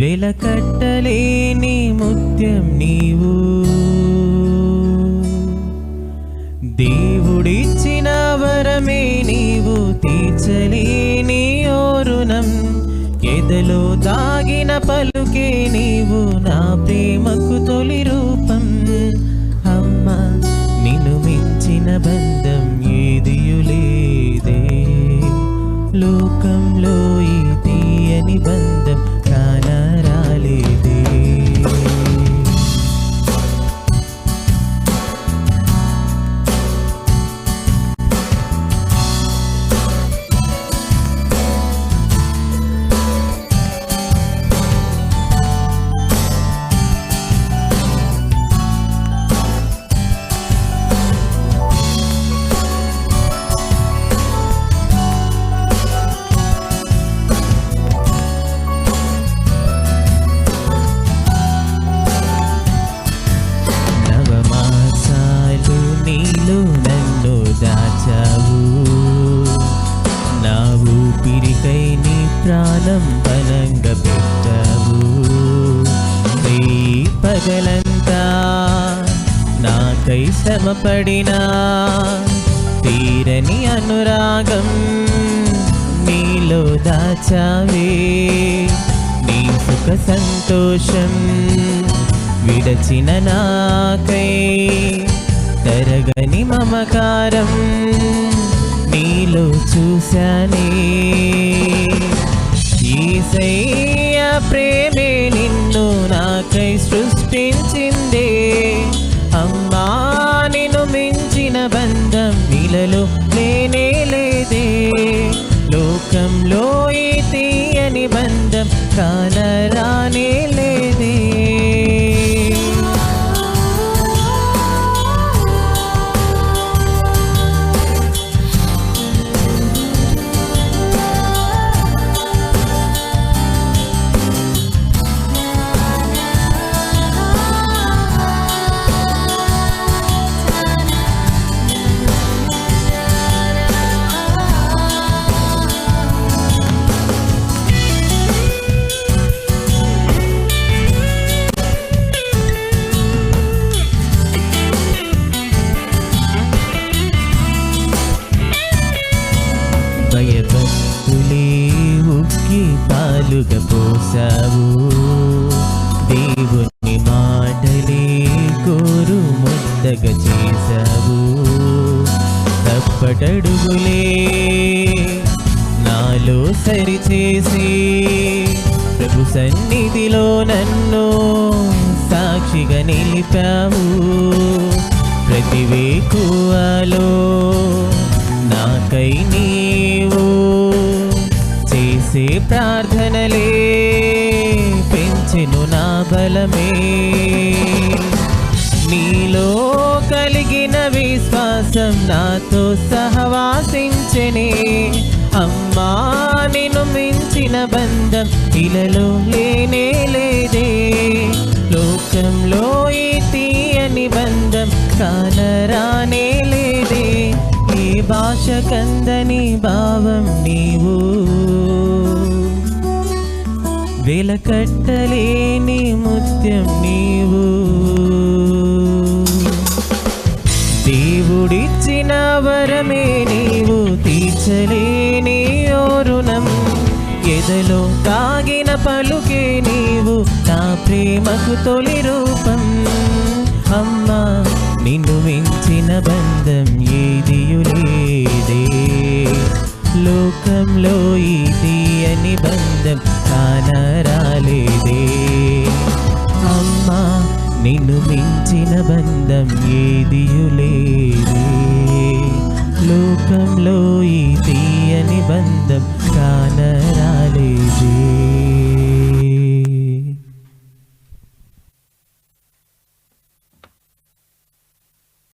వెలకట్టలేని ముత్యం నీవు. దేవుడిచ్చిన వరమే నీవు తీర్చలేని ఓరుణం. ఎదలో దాగిన పలుకే నీవు నా ప్రేమకు తొలి రూపం. అమ్మ నిన్ను మించిన బంధం ఏదియులేదే లోకంలో ఈ తీయని బంధం ప్రాణం బలంగా పెట్టావు. నీ పగలంతా నాకై శ్రమపడినా తీరని అనురాగం నీలో దాచావే. నీ సుఖ సంతోషం విడచిన నాకై తరగని మమకారం నీలో చూశానే. ఈసయ్య ప్రేమే నిన్ను నాకై సృష్టించిందే. అమ్మా నిన్ను మించిన బంధం నీలలో నేనే లేదే. లోకంలో ఈ తీయని బంధం కానరానే పాలుగా పోసావు దేవుని మాటలే కోరు ముద్దగా చేశావు తప్పటడుగులే నాలో సరిచేసి ప్రభు సన్నిధిలో నన్ను సాక్షిగా నిలిపావు. ప్రతి వేకువలో ప్రార్థనలే పెంచెను నా బలమే. నీలో కలిగిన విశ్వాసం నాతో సహవాసించనే. అమ్మా నిన్ను మించిన బంధం ఇలలో లేనే లేదే. లోకంలో ఈ తీయని బంధం కానరానే లేదే. ఏ భాష కందని భావం నీవు. వెలకట్టలేని ముత్యం నీవు. దేవుడిచ్చిన వరమే నీవు తీర్చలేని ఓరుణం ఎదలో తాగిన పలుకే నీవు నా ప్రేమకు తొలి రూపం. అమ్మా నిన్ను మించిన బంధం ఏదియులే లోకంలో ఇది తీయని బంధం కానరాలేదే. అమ్మా నిన్ను మించిన బంధం ఏదియులేదే లోకంలో ఇది తీయని బంధం కానరాలే